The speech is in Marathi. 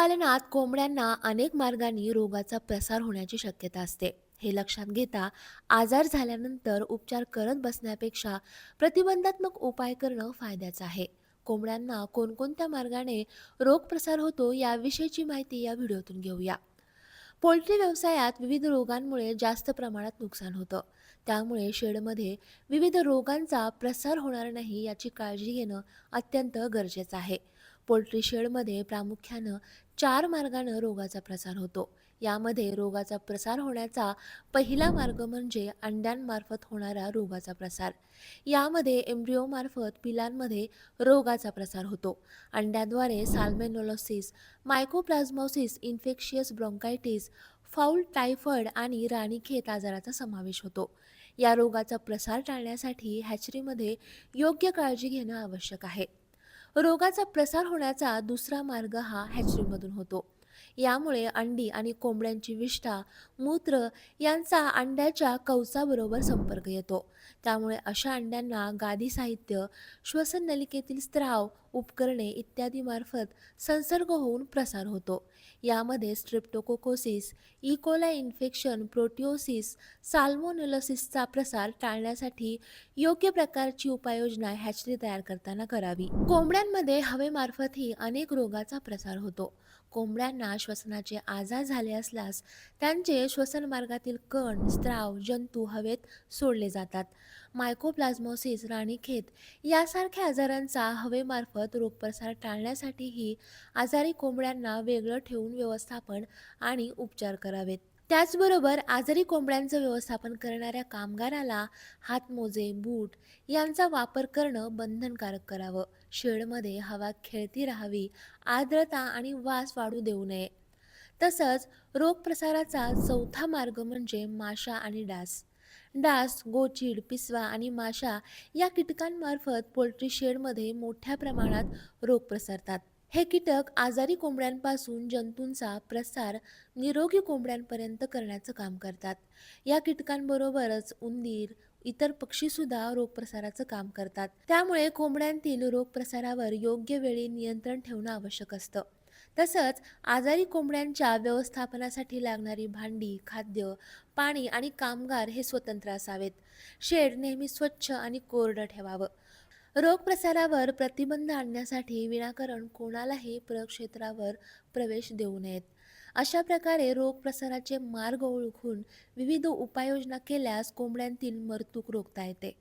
पालनात कोंबड्यांना अनेक मार्गांनी रोगाचा प्रसार होण्याची शक्यता असते. हे लक्षात घेता आजार झाल्यानंतर उपचार करत बसण्यापेक्षा प्रतिबंधात्मक उपाय करणं फायद्याचं आहे. कोंबड्यांना कोणकोणत्या मार्गाने रोग प्रसार होतो याविषयीची माहिती या व्हिडिओतून घेऊया. पोल्ट्री व्यवसायात विविध रोगांमुळे जास्त प्रमाणात नुकसान होतं. त्यामुळे शेडमध्ये विविध रोगांचा प्रसार होणार नाही याची काळजी घेणं अत्यंत गरजेचं आहे. पोल्ट्री शेडमध्ये प्रामुख्यानं चार मार्गानं रोगाचा प्रसार होतो. यामध्ये रोगाचा प्रसार होण्याचा पहिला मार्ग म्हणजे अंड्यांमार्फत होणारा रोगाचा प्रसार. यामध्ये एम्ब्रिओमार्फत पिलांमध्ये रोगाचा प्रसार होतो. अंड्याद्वारे salmonellosis mycoplasmosis infectious bronchitis fowl typhoid आणि राणीखेत आजाराचा समावेश होतो. या रोगाचा प्रसार टाळण्यासाठी हॅचरीमध्ये योग्य काळजी घेणं आवश्यक आहे. रोगाचा प्रसार होण्याचा दुसरा मार्ग हा हॅचरीमधून होतो. यामुळे अंडी आणि कोंबड्यांची विष्ठा मूत्र यांचा अंड्याच्या कवचाबरोबर संपर्क येतो. त्यामुळे अशा अंड्यांना गादी साहित्य श्वसन नलिकेतील स्त्राव उपकरणे इत्यादीमार्फत संसर्ग होऊन प्रसार होतो. यामध्ये स्ट्रिप्टोकोकोसिस इकोला इन्फेक्शन प्रोटिओसिस साल्मोनेलोसिसचा प्रसार टाळण्यासाठी योग्य प्रकारची उपाययोजना हॅचरी तयार करताना करावी. कोंबड्यांमध्ये हवेमार्फतही अनेक रोगाचा प्रसार होतो. कोंबड्यांना श्वसनाचे आजार झाले असल्यास त्यांचे श्वसन मार्गातील कण स्त्राव जंतू हवेत सोडले जातात. मायकोप्लाझ्मोसिस राणीखेत यासारख्या आजारांचा हवेमार्फत रोगप्रसार टाळण्यासाठीही आजारी कोंबड्यांना वेगळं ठेवून व्यवस्थापन आणि उपचार करावेत. त्याचबरोबर आजारी कोंबड्यांचं व्यवस्थापन करणाऱ्या कामगाराला हातमोजे बूट यांचा वापर करणं बंधनकारक करावं. शेडमध्ये हवा खेळती राहावी आर्द्रता आणि वास वाढू देऊ नये. तसंच रोगप्रसाराचा चौथा मार्ग म्हणजे माशा आणि डास. डास गोचिड पिसवा आणि माशा या कीटकांमार्फत पोल्ट्री शेडमध्ये मोठ्या प्रमाणात रोग प्रसारतात हे कीटक आजारी कोंबड्यांपासून जंतूंचा प्रसार निरोगी कोंबड्यांपर्यंत करण्याचं काम करतात. या कीटकांबरोबरच उंदीर इतर पक्षीसुद्धा रोगप्रसाराचं काम करतात. त्यामुळे कोंबड्यांतील रोगप्रसारावर योग्य वेळी नियंत्रण ठेवणं आवश्यक असतं. तसंच आजारी कोंबड्यांच्या व्यवस्थापनासाठी लागणारी भांडी खाद्य पाणी आणि कामगार हे स्वतंत्र असावेत. शेड नेहमी स्वच्छ आणि कोरडं ठेवावं. रोगप्रसारावर प्रतिबंध आणण्यासाठी विनाकारण कोणालाही प्रक्षेत्रावर प्रवेश देऊ नयेत. अशा प्रकारे रोगप्रसाराचे मार्ग ओळखून विविध उपाययोजना केल्यास कोंबड्यांतील मरतूक रोखता येते.